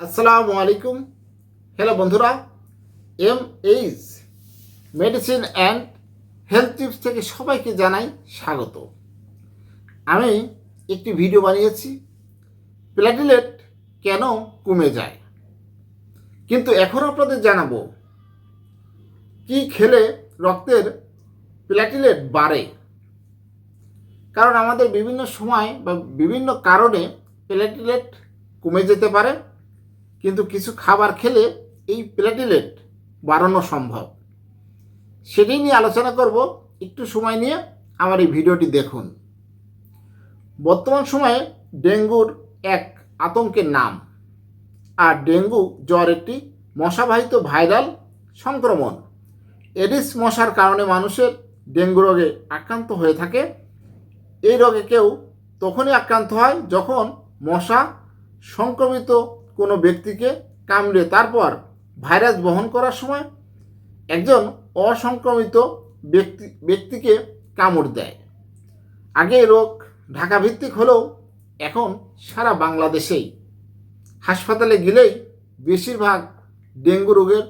আসসালামু আলাইকুম। হ্যালো বন্ধুরা, M H medicine and health tips থেকে সবাইকে জানাই স্বাগত। আমি একটি ভিডিও বানিয়েছি প্ল্যাটিলেট কেন কমে যায়? কিন্তু এখন আপনাদের জানাব, কি খেলে রক্তের প্ল্যাটিলেট বাড়ে? কারণ আমাদের বিভিন্ন সময় বা বিভিন্ন কারণে প্ল্যাটিলেট কমে যেতে পারে। কিন্তু কিছু খাবার খেলে এই প্ল্যাটিলেট বাড়ানো সম্ভব। সেটি নিয়ে আলোচনা করব। একটু সময় নিয়ে আমার এই ভিডিওটি দেখুন। বর্তমান সময়ে ডেঙ্গুর এক আতঙ্কের নাম। আর ডেঙ্গু জ্বর একটি মশাবাহিত ভাইরাল সংক্রমণ। এডিস মশার কারণে মানুষের ডেঙ্গু রোগে আক্রান্ত হয়ে থাকে। এই রোগে কেউ তখনই আক্রান্ত হয় যখন মশা সংক্রমিত কোনো ব্যক্তিকে কামড়ে তারপর ভাইরাস বহন করার সময় একজন অসংক্রমিত ব্যক্তি, ব্যক্তিকে কামড় দেয়। আগে রোগ ঢাকা ভিত্তিক হলেও এখন সারা বাংলাদেশেই। হাসপাতালে গেলেই বেশিরভাগ ডেঙ্গু রোগের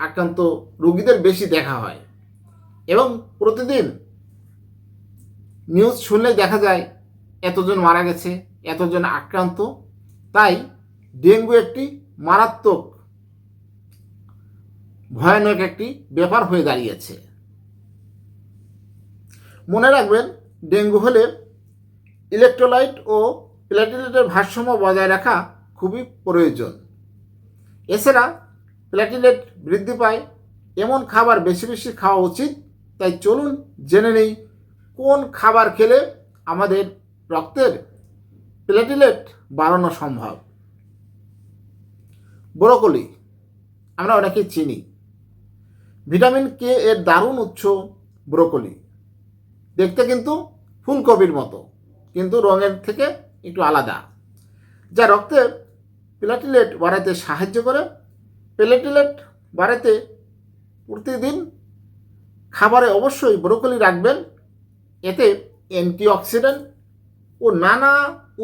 আক্রান্ত রোগীদের বেশি দেখা হয় এবং প্রতিদিন নিউজ শুনলে দেখা যায়, এতজন মারা গেছে, এতজন আক্রান্ত। তাই ডেঙ্গু একটি মারাত্মক, ভয়ানক একটি ব্যাপার হয়ে দাঁড়িয়েছে। মনে রাখবেন, ডেঙ্গু হলে ইলেকট্রোলাইট ও প্ল্যাটিলেটের ভারসাম্য বজায় রাখা খুবই প্রয়োজন। এছাড়া প্ল্যাটিলেট বৃদ্ধি পায়, এমন খাবার বেশি বেশি খাওয়া উচিত, তাই চলুন জেনে নেই কোন খাবার খেলে আমাদের রক্তের প্লেটিলেট বাড়ানো সম্ভব। ব্রোকলি, আমরা অনেকে চিনি। ভিটামিন কে এর দারুণ উৎস ব্রোকলি। দেখতে কিন্তু ফুলকপির মতো, কিন্তু রঙের থেকে একটু আলাদা। যা রক্তে প্লেটিলেট বাড়াতে সাহায্য করে। প্লেটিলেট বাড়াতে প্রতিদিন খাবারে অবশ্যই ব্রোকলি রাখবেন। এতে অ্যান্টিঅক্সিডেন্ট ও নানা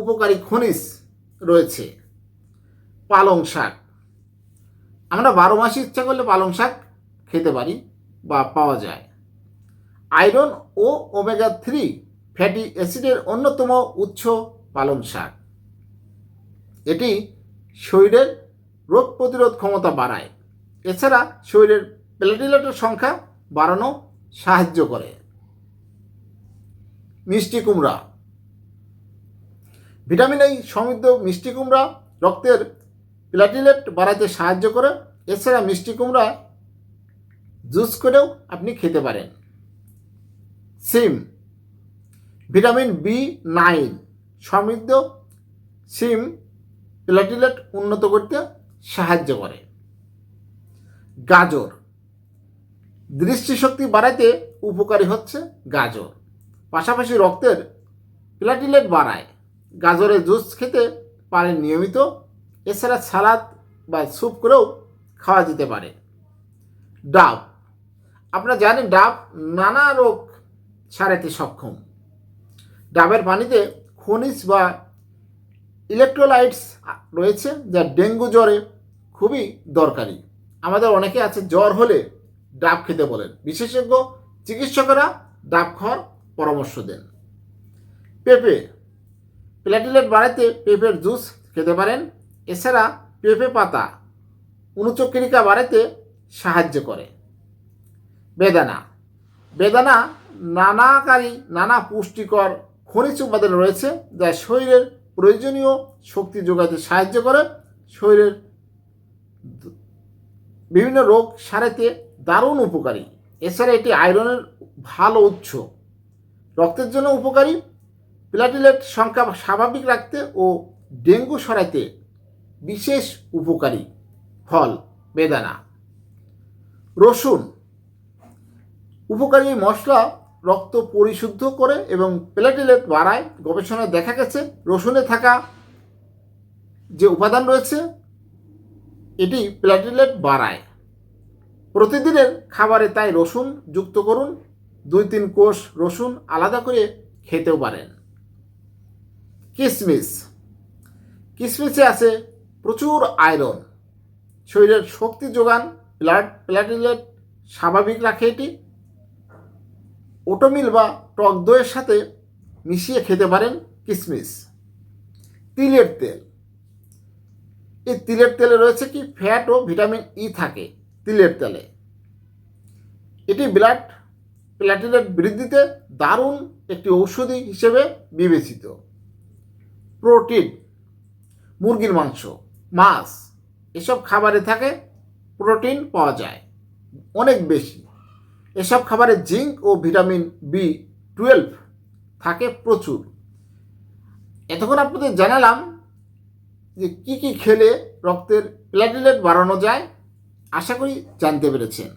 উপকারী খনিজ রয়েছে। পালং শাক আমরা বারো মাসে ইচ্ছা করলে পালং শাক খেতে পারি বা পাওয়া যায়। আয়রন ও ওমেগা থ্রি ফ্যাটি অ্যাসিডের অন্যতম উৎস পালং শাক। এটি শরীরের রোগ প্রতিরোধ ক্ষমতা বাড়ায়। এছাড়া শরীরের প্লেটিলেটের সংখ্যা বাড়ানো সাহায্য করে। মিষ্টি কুমড়া। ভিটামিন এই সমৃদ্ধ মিষ্টি কুমড়া রক্তের প্লাটিলেট বাড়াতে সাহায্য করে, এছাড়া মিষ্টি কুমড়া জুস করেও আপনি খেতে পারেন। সিম, ভিটামিন বি নাইন, সমৃদ্ধ সিম প্লাটিলেট উন্নত করতে সাহায্য করে। গাজর, দৃষ্টিশক্তি বাড়াতে উপকারী হচ্ছে গাজর। পাশাপাশি রক্তের প্লাটিলেট বাড়ায়। গাজরের জুস খেতে পারেন নিয়মিত এছাড়া সালাদ বা স্যুপ করেও খাওয়া যেতে পারে। ডাব। আপনারা জানেন ডাব নানা রোগ সারাতে সক্ষম। ডাবের পানিতে খনিজ বা ইলেকট্রোলাইটস রয়েছে যা ডেঙ্গু জ্বরে খুবই দরকারি। আমাদের অনেকে আছে জ্বর হলে ডাব খেতে বলেন। বিশেষজ্ঞ চিকিৎসকরা ডাব খাওয়ার পরামর্শ দেন। পেঁপে। প্ল্যাটিলেট বাড়াতে পেঁপের জুস খেতে পারেন। এছাড়া পেঁপে পাতা অনুচক্রিকা বাড়াতে সাহায্য করে। বেদানা। বেদানা নানাকারী, নানা পুষ্টিকর খনিজ উপাদান রয়েছে যা শরীরের প্রয়োজনীয় শক্তি যোগাতে সাহায্য করে। শরীরের বিভিন্ন রোগ সারাতে দারুণ উপকারী। এছাড়া এটি আয়রনের ভালো উৎস। রক্তের জন্য উপকারী। প্লাটিলেট সংখ্যা স্বাভাবিক রাখতে ও ডেঙ্গু সরাইতে বিশেষ উপকারী ফল, বেদানা। রসুন। উপকারী মশলা রক্ত পরিশুদ্ধ করে এবং প্লেটিলেট বাড়ায়। গবেষণায় দেখা গেছে, রসুনে থাকা যে উপাদান রয়েছে, এটি প্লেটিলেট বাড়ায়। প্রতিদিনের খাবারে তাই রসুন যুক্ত করুন। দুই তিন কোষ রসুন আলাদা করে খেতেও পারেন। কিশমিশ কিশমিশে আছে প্রচুর আয়রন। শরীরের শক্তি যোগান, ব্লাড প্ল্যাটিলেট স্বাভাবিক রাখে এটি। ওটোমিল বা টক দইয়ের সাথে মিশিয়ে খেতে পারেন কিশমিশ তিলের তেল। এই তিলের তেলে রয়েছে কি? ফ্যাট ও ভিটামিন ই থাকে তিলের তেলে। এটি ব্লাড প্ল্যাটিলেট বৃদ্ধিতে দারুণ একটি ঔষধি হিসেবে বিবেচিত। প্রোটিন, মুরগির মাংস। মাছ, এসব খাবারে থাকে, প্রোটিন পাওয়া যায়, অনেক বেশি। এসব খাবারে জিঙ্ক ও ভিটামিন বি টুয়েলভ থাকে প্রচুর। এতক্ষণ আপনাদের জানালাম যে কি কি খেলে রক্তের প্ল্যাটিলেট বাড়ানো যায়, আশা করি জানতে পেরেছেন।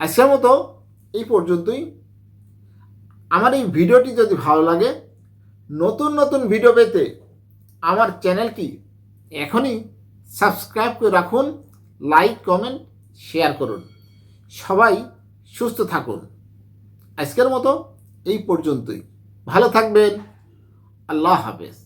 আজকের মতো এই পর্যন্তই। আমার এই ভিডিওটি যদি ভালো লাগে, নতুন নতুন ভিডিও পেতে আমার চ্যানেলটি এখনই সাবস্ক্রাইব করে রাখুন, লাইক, কমেন্ট, শেয়ার করুন। সবাই সুস্থ থাকুন। আজকের মতো এই পর্যন্তই। ভালো থাকবেন। আল্লাহ হাফেজ।